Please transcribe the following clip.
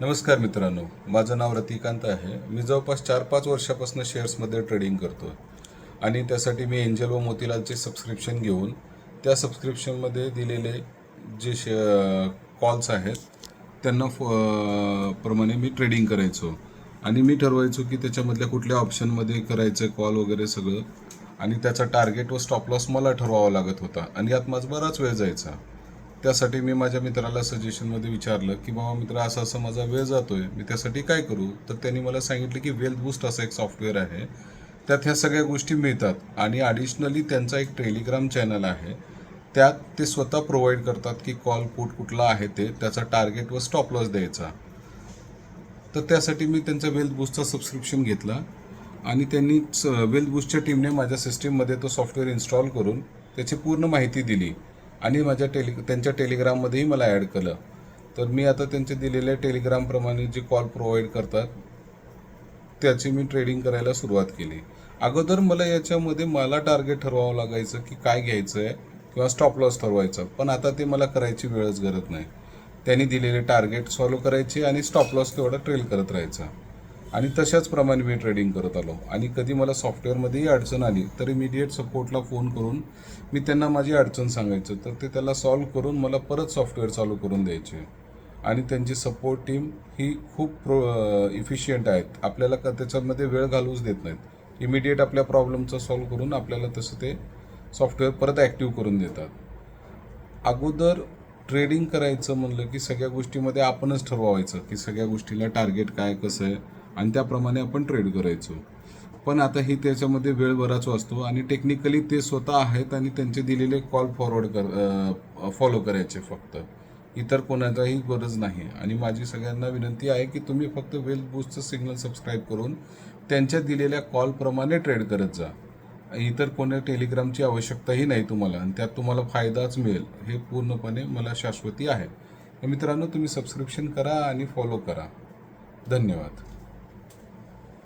नमस्कार मित्रांनो माझं नाव रतिकांत आहे. मी जवळपास चार पाच वर्षापासून शेअर्समध्ये ट्रेडिंग करतो आणि त्यासाठी मी एंजल व मोतीलालचे सबस्क्रिप्शन घेऊन त्या सबस्क्रिप्शनमध्ये दिलेले जे शे कॉल्स आहेत त्यांना फ प्रमाणे मी ट्रेडिंग करायचो. आणि मी ठरवायचो की त्याच्यामधल्या कुठल्या ऑप्शनमध्ये करायचं कॉल वगैरे सगळं. आणि त्याचा टार्गेट व स्टॉप लॉस मला ठरवावा लागत होता. आणि यात माझा बराच वेळ जायचा. त्यासाठी मी माझ्या मित्राला सजेशनमध्ये विचारलं की बाबा मित्र असं असं माझा वेळ जातोय. मी त्यासाठी काय करू? तर त्यांनी मला सांगितलं की वेल्थ बूस्ट असं एक सॉफ्टवेअर आहे. त्यात ह्या सगळ्या गोष्टी मिळतात आणि ॲडिशनली त्यांचा एक टेलिग्राम चॅनल आहे. त्यात ते स्वतः प्रोव्हाइड करतात की कॉल पुट कुठला आहे ते त्याचा टार्गेट व स्टॉप लॉस द्यायचा. तर त्यासाठी मी त्यांचा वेल्थ बूस्टचा सबस्क्रिप्शन घेतला आणि त्यांनी वेल्थ बूस्टच्या टीमने माझ्या सिस्टीममध्ये तो सॉफ्टवेअर इन्स्टॉल करून त्याची पूर्ण माहिती दिली. आणि माझ्या टेलि त्यांच्या टेलिग्राममध्येही मला ॲड केलं. तर मी आता त्यांचे दिलेल्या टेलिग्रामप्रमाणे जे कॉल प्रोव्हाइड करतात त्याची मी ट्रेडिंग करायला सुरुवात केली. अगोदर मला याच्यामध्ये मला टार्गेट ठरवावं लागायचं की काय घ्यायचं आहे किंवा स्टॉप लॉस ठरवायचं पण आता ते मला करायची वेळच गरज नाही. त्यांनी दिलेले टार्गेट सॉल्व करायचे आणि स्टॉप लॉस तेवढा ट्रेल करत राहायचा. आणि तशाच प्रमाणे मी ट्रेडिंग करत आलो. आणि कधी मला सॉफ्टवेअरमध्येही अडचण आली तर इमिडिएट सपोर्टला फोन करून मी त्यांना माझी अडचण सांगायचं. तर ते त्याला सॉल्व्ह करून मला परत सॉफ्टवेअर चालू करून द्यायचे. आणि त्यांची सपोर्ट टीम ही खूप प्रो इफिशियंट आहेत. आपल्याला का त्याच्यामध्ये वेळ घालवूच देत नाहीत. इमिडिएट आपल्या प्रॉब्लेमचं सॉल्व्ह करून आपल्याला तसं ते सॉफ्टवेअर परत ॲक्टिव्ह करून देतात. अगोदर ट्रेडिंग करायचं म्हणलं की सगळ्या गोष्टीमध्ये आपणच ठरवायचं की सगळ्या गोष्टीला टार्गेट काय कसं आहे. आणि त्याप्रमाणे आपण ट्रेड करायचो. पण आता ही त्याच्यामध्ये वेळ बराच वाचतो आणि टेक्निकली ते स्वतः आहेत आणि त्यांचे दिलेले कॉल फॉरवर्ड कर फॉलो करायचे फक्त. इतर कोणाचाही गरज नाही. आणि माझी सगळ्यांना विनंती आहे की तुम्ही फक्त वेल बूस्टचं सिग्नल सबस्क्राईब करून त्यांच्या दिलेल्या कॉलप्रमाणे ट्रेड करत जा. इतर कोण्या टेलिग्रामची आवश्यकताही नाही तुम्हाला आणि त्यात तुम्हाला फायदाच मिळेल. हे पूर्णपणे मला शाश्वती आहे. मित्रांनो तुम्ही सबस्क्रिप्शन करा आणि फॉलो करा. धन्यवाद.